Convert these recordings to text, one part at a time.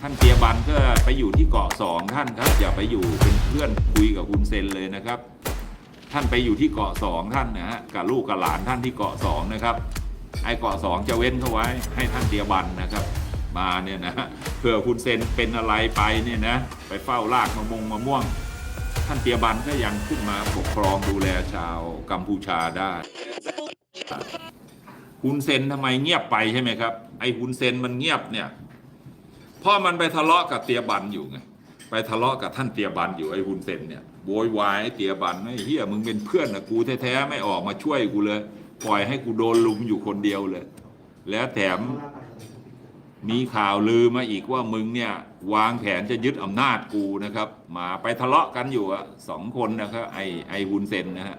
ท่านเตียบันก็ไปอยู่ที่เกาะสองท่านครับ อย่าไปอยู่เป็นเพื่อนคุยกับคุณเซนเลยนะครับ ท่านไปอยู่ที่เกาะสองท่านนะฮะกับลูกกับหลานท่านที่เกาะสองนะครับไอ้เกาะสองจะเว้นเขาไว้ให้ท่านเตียบันนะครับ มาเนี่ยนะเผื่อคุณเซนเป็นอะไรไปเนี่ยนะไปเฝ้าลากมะมงมะม่วง ท่านเตียบันก็ยังขึ้นมาปกครองดูแลชาวกัมพูชาได้ฮุนเซนทำไมเงียบไปใช่ไหมครับไอ้ฮุนเซนมันเงียบเนี่ย ราะมันไปทะเลาะกับเตียบันอยู่ไงไปทะเลาะกับท่านเตียบันอยู่ไอ้ฮุนเซนเนี่ยโวยวายไอ้เตียบันไอ้เฮียมึงเป็นเพื่อนนะกูแท้ๆไม่ออกมาช่วยกูเลย ปล่อยให้กูโดนลุมอยู่คนเดียวเลย แล้วแถมมีข่าวลือมาอีกว่ามึงเนี่ยวางแผนจะยึดอำนาจกูนะครับ มาไปทะเลาะกันอยู่อะสองคนนะครับไอ้ไอ้ฮุนเซนนะฮะ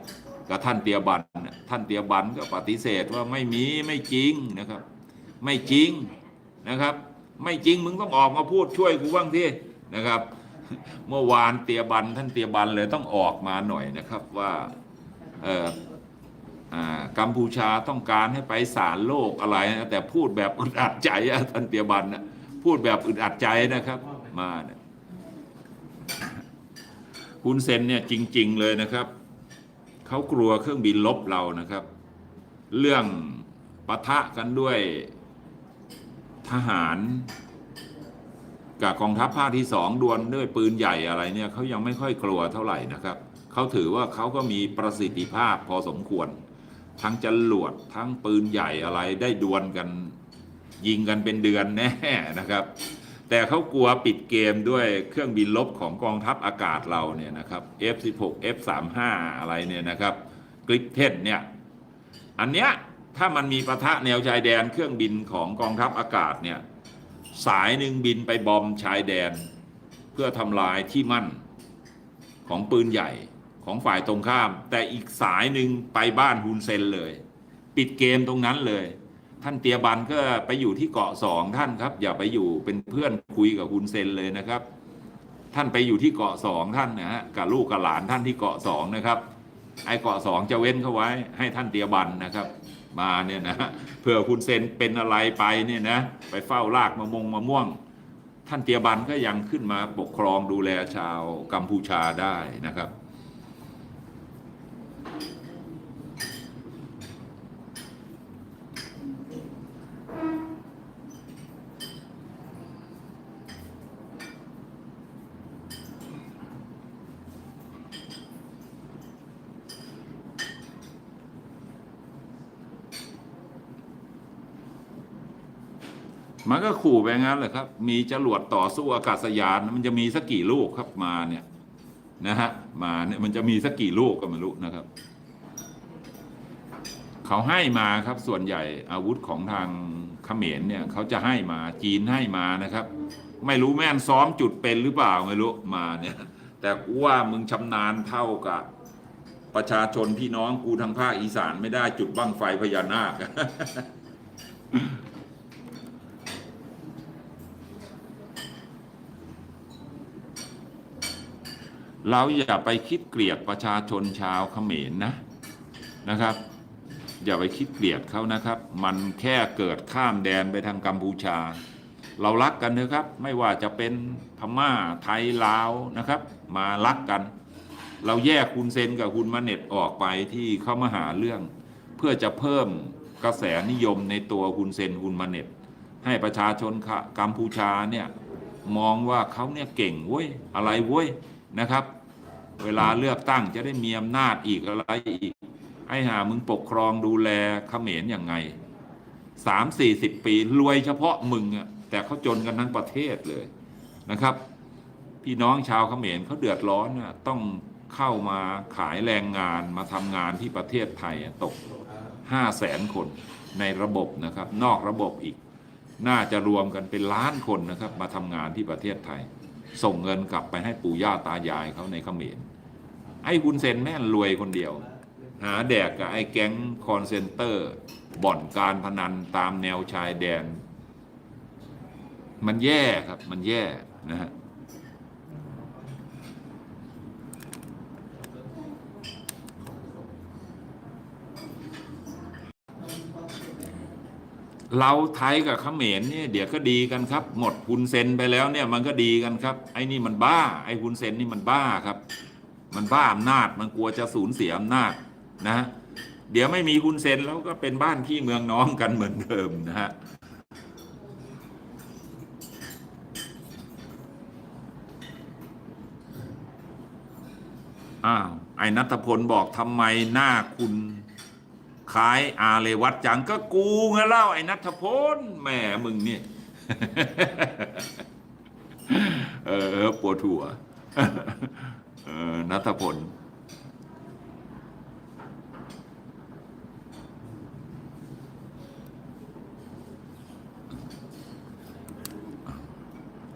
กับท่านเตียบันท่านเตียบันก็ปฏิเสธว่าไม่มีไม่จริงนะครับ ไม่จริงนะครับ ไม่จริงมึงต้องออกมาพูดช่วยกูบ้างที่นะครับ เมื่อวานเตียบันท่านเตียบันเลยต้องออกมาหน่อยนะครับว่าเอออ่ากัมพูชาต้องการให้ไปศาลโลกอะไรนะแต่พูดแบบอึดอัดใจอะท่านเตียบันนะพูดแบบอึดอัดใจนะครับมาเนี่ยคุณเซนเนี่ยจริง ๆ เลยนะครับเขากลัวเครื่องบินลบเรานะครับ เรื่องปะทะกันด้วย ทหาร กับกองทัพภาคที่สองดวลด้วยปืนใหญ่อะไรเนี่ยเขายังไม่ค่อยกลัวเท่าไหร่นะครับเขาถือว่าเขาก็มีประสิทธิภาพพอสมควร ทั้งจรวดทั้งปืนใหญ่อะไรได้ดวลกันยิงกันเป็นเดือนแน่นะครับ แต่เขากลัวปิดเกมด้วยเครื่องบินลบของกองทัพอากาศเราเนี่ยนะครับ F16 F35 อะไรเนี่ยนะครับกริปเทนเนี่ย อันเนี้ย ถ้ามันมีปะทะแนวชายแดนเครื่องบินของกองทัพอากาศเนี่ยสายหนึ่งบินไปบอมชายแดน เพื่อทำลายที่มั่นของปืนใหญ่ของฝ่ายตรงข้าม แต่อีกสายหนึ่งไปบ้านฮุนเซนเลย ปิดเกมตรงนั้นเลย ท่านเตียบันก็ไปอยู่ที่เกาะสองท่านครับ อย่าไปอยู่เป็นเพื่อนคุยกับฮุนเซนเลยนะครับ ท่านไปอยู่ที่เกาะสองท่านนะฮะกับลูกกับหลานท่านที่เกาะสองนะครับไอ้เกาะสองจะเว้นเขาไว้ให้ท่านเตียบันนะครับ มาเนี่ยนะเผื่อคุณเซนเป็นอะไรไปเนี่ยนะไปเฝ้าลากมะมงมะม่วง ท่านเตียบันก็ยังขึ้นมาปกครองดูแลชาวกัมพูชาได้นะครับ มันก็ขู่ไปงั้นแหละครับ มีจรวดต่อสู้อากาศยานมันจะมีสักกี่ลูกครับมาเนี่ยนะฮะมาเนี่ยมันจะมีสักกี่ลูกก็ไม่รู้นะครับ เขาให้มาครับส่วนใหญ่อาวุธของทางเขมรเนี่ยเขาจะให้มาจีนให้มานะครับ ไม่รู้แม่นซ้อมจุดเป็นหรือเปล่าไม่รู้มาเนี่ย แต่กูว่ามึงชำนาญเท่ากับประชาชนพี่น้องกูทางภาคอีสานไม่ได้จุดบั้งไฟพญานาค เราอย่าไปคิดเกลียดประชาชนชาวเขมรนะนะครับ อย่าไปคิดเกลียดเขานะครับ มันแค่เกิดข้ามแดนไปทางกัมพูชา เรารักกันเถอะครับ ไม่ว่าจะเป็นพม่าไทยลาวนะครับ มารักกัน เราแยกคุณเซนกับคุณมาเน็ตออกไปที่เข้ามาหาเรื่อง เพื่อจะเพิ่มกระแสนิยมในตัวคุณเซนคุณมาเน็ตให้ประชาชนกัมพูชาเนี่ยมองว่าเขาเนี่ยเก่งเว้ยอะไรเว้ยนะครับ เวลาเลือกตั้งจะได้มีอำนาจอีกอะไรอีกให้หามึงปกครองดูแลเขมรอย่างไงสามสี่สิบปีรวยเฉพาะมึงอะแต่เขาจนกันทั้งประเทศเลยนะครับ พี่น้องชาวเขมรเขาเดือดร้อนอะต้องเข้ามาขายแรงงานมาทำงานที่ประเทศไทยตกห้าแสนคนในระบบนะครับ นอกระบบอีก น่าจะรวมกันเป็นล้านคนนะครับ มาทำงานที่ประเทศไทย ส่งเงินกลับไปให้ปู่ย่าตายายเขาในเขมร ไอ้คุณเซนแม่นรวยคนเดียว หาแดกกับไอ้แก๊งคอนเซนเตอร์ บ่อนการพนันตามแนวชายแดน มันแย่ครับ มันแย่นะฮะเราไทยกับเขมรเนี่ยเดี๋ยวก็ดีกันครับ หมดฮุนเซนไปแล้วเนี่ยมันก็ดีกันครับ ไอ้นี่มันบ้า ไอ้ฮุนเซนนี่มันบ้าครับ มันบ้าอำนาจมันกลัวจะสูญเสียอำนาจนะ เดี๋ยวไม่มีฮุนเซนแล้วก็เป็นบ้านพี่เมืองน้องกันเหมือนเดิมนะฮะอ้าวไอ้นัทพลบอกทำไมหน้าคุณคล้ายอาเลวัตจังก็กูไงเล่าไอ้นัทพลแหมมึงเนี่ยเออปวดหัว นัทพล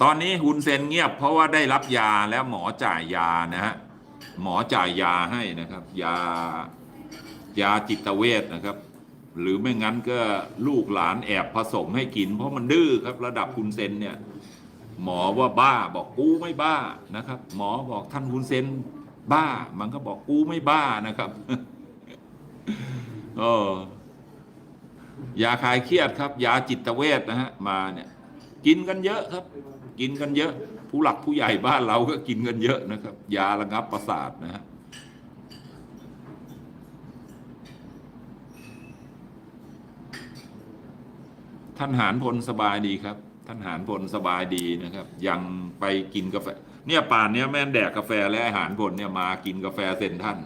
ตอนนี้ฮุนเซนเงียบเพราะว่าได้รับยาแล้วหมอจ่ายยานะฮะหมอจ่ายยาให้นะครับ ยายาจิตเวชนะครับ หรือไม่งั้นก็ลูกหลานแอบผสมให้กิน เพราะมันดื้อครับระดับฮุนเซนเนี่ย หมอว่าบ้าบอกกูไม่บ้านะครับ หมอบอกท่านฮุนเซนบ้า มันก็บอกกูไม่บ้านะครับเออยาคลายเครียดครับ ยาจิตเวชนะฮะมาเนี่ย กินกันเยอะครับ กินกันเยอะ ผู้หลักผู้ใหญ่บ้านเราก็กินกันเยอะนะครับ ยาระงับประสาทนะฮะท่านหารพลสบายดีครับ ท่านหารพลสบายดีนะครับ ยังไปกินกาแฟ เนี่ยป่านเนี้ยแม่นแดกกาแฟและอาหารพลเนี่ยมากินกาแฟเซนท่าน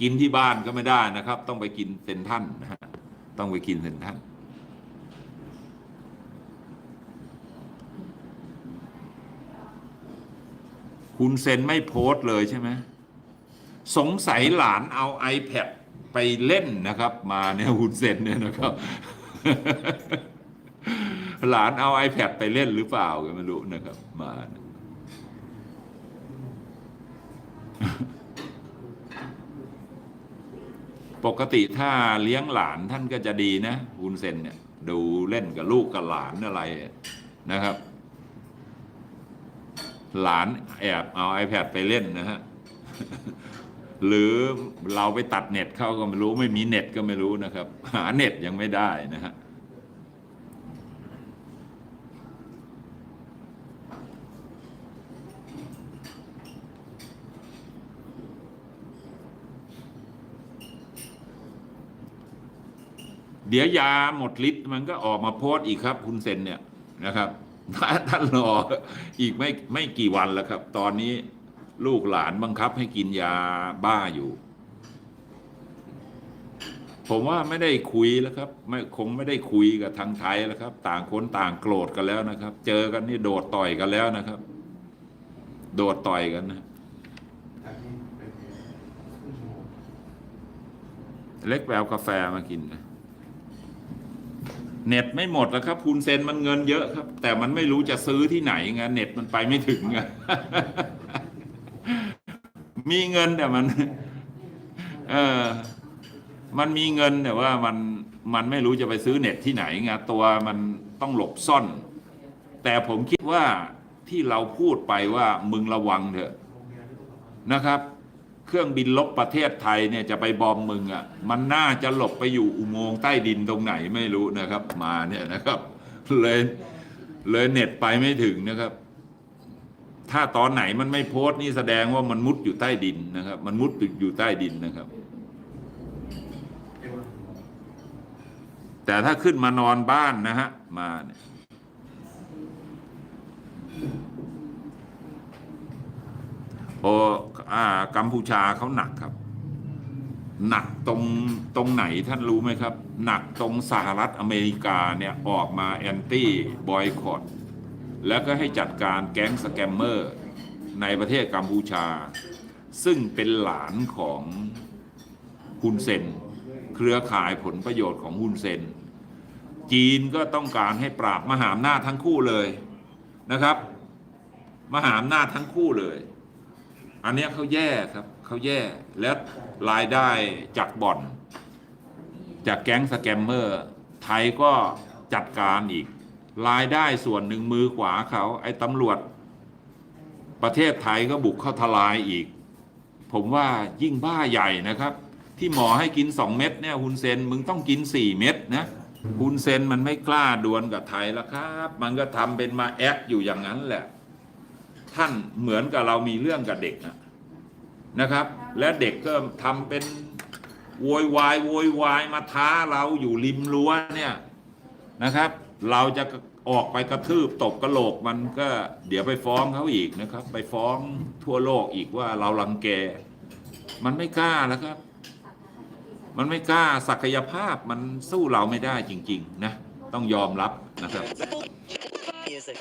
กินที่บ้านก็ไม่ได้นะครับ ต้องไปกินเซนท่านนะฮะต้องไปกินเซนท่านคุณเซนไม่โพสต์เลยใช่ไหมสงสัยหลานเอา iPad ไปเล่นนะครับ มาเนี่ยคุณเซนเนี่ยนะครับ หลานเอา iPad ไปเล่นหรือเปล่าก็ไม่รู้นะครับ มานะปกติถ้าเลี้ยงหลานท่านก็จะดีนะคุณเซนเนี่ย ดูเล่นกับลูกกับหลานอะไรนะครับ หลานแอบเอา iPad ไปเล่นนะฮะหรือเราไปตัดเน็ตเข้าก็ไม่รู้ ไม่มีเน็ตก็ไม่รู้นะครับ หาเน็ตยังไม่ได้นะฮะ เดี๋ยวยาหมดฤทธิ์มันก็ออกมาโพสต์อีกครับ คุณเซนเนี่ยนะครับท่านรออีกไม่ไม่กี่วันแล้วครับ ตอนนี้ลูกหลานบังคับให้กินยาบ้าอยู่ ผมว่าไม่ได้คุยแล้วครับ ไม่คงไม่ได้คุยกับทางไทยแล้วครับ ต่างคนต่างโกรธกันแล้วนะครับ เจอกันนี่โดดต่อยกันแล้วนะครับ โดดต่อยกันนะเล็กแววกาแฟมากินนะ เน็ตไม่หมดแล้วครับคุณเซนมันเงินเยอะครับ แต่มันไม่รู้จะซื้อที่ไหนไงเน็ตมันไปไม่ถึงไงมีเงินแต่มัน เออมันมีเงินแต่ว่ามันมันไม่รู้จะไปซื้อเน็ตที่ไหนไงตัวมันต้องหลบซ่อน แต่ผมคิดว่าที่เราพูดไปว่ามึงระวังเถอะนะครับ เครื่องบินลบประเทศไทยเนี่ยจะไปบอมมึงอะมันน่าจะหลบไปอยู่อุโมงค์ใต้ดินตรงไหนไม่รู้นะครับ มาเนี่ยนะครับเลยเลยเน็ตไปไม่ถึงนะครับ ถ้าตอนไหนมันไม่โพสต์นี่แสดงว่ามันมุดอยู่ใต้ดินนะครับ มันมุดอยู่ใต้ดินนะครับ แต่ถ้าขึ้นมานอนบ้านนะฮะมาเนี่ย ออ่ากัมพูชาเขาหนักครับ หนักตรงตรงไหนท่านรู้ไหมครับ หนักตรงสหรัฐอเมริกาเนี่ยออกมาแอนตี้บอยคอตแล้วก็ให้จัดการแก๊งสแกมเมอร์ในประเทศกัมพูชา ซึ่งเป็นหลานของฮุนเซน เครือข่ายผลประโยชน์ของฮุนเซน จีนก็ต้องการให้ปราบมหาอำนาจทั้งคู่เลยนะครับ มหาอำนาจทั้งคู่เลย อันนี้เขาแย่ครับเขาแย่และรายได้จากบ่อน จากแก๊งสแกมเมอร์ ไทยก็จัดการอีก รายได้ส่วนหนึ่งมือขวาเขาไอ้ตำรวจ ประเทศไทยก็บุกเข้าทลายอีก ผมว่ายิ่งบ้าใหญ่นะครับ ที่หมอให้กินสองเม็ดเนี่ยฮุนเซนมึงต้องกินสี่เม็ดนะฮุนเซนมันไม่กล้าดวลกับไทยแล้วครับ มันก็ทำเป็นมาแอคอยู่อย่างนั้นแหละ ท่านเหมือนกับเรามีเรื่องกับเด็กนะนะครับ และเด็กก็ทำเป็นโวยวายโวยวายมาท้าเราอยู่ริมรั้วเนี่ยนะครับ เราจะออกไปกระทืบตบกระโหลกมันก็เดี๋ยวไปฟ้องเขาอีกนะครับ ไปฟ้องทั่วโลกอีกว่าเราลังแก มันไม่กล้าแล้วครับ มันไม่กล้าศักยภาพมันสู้เราไม่ได้จริง ๆ นะ ต้องยอมรับนะครับ Music.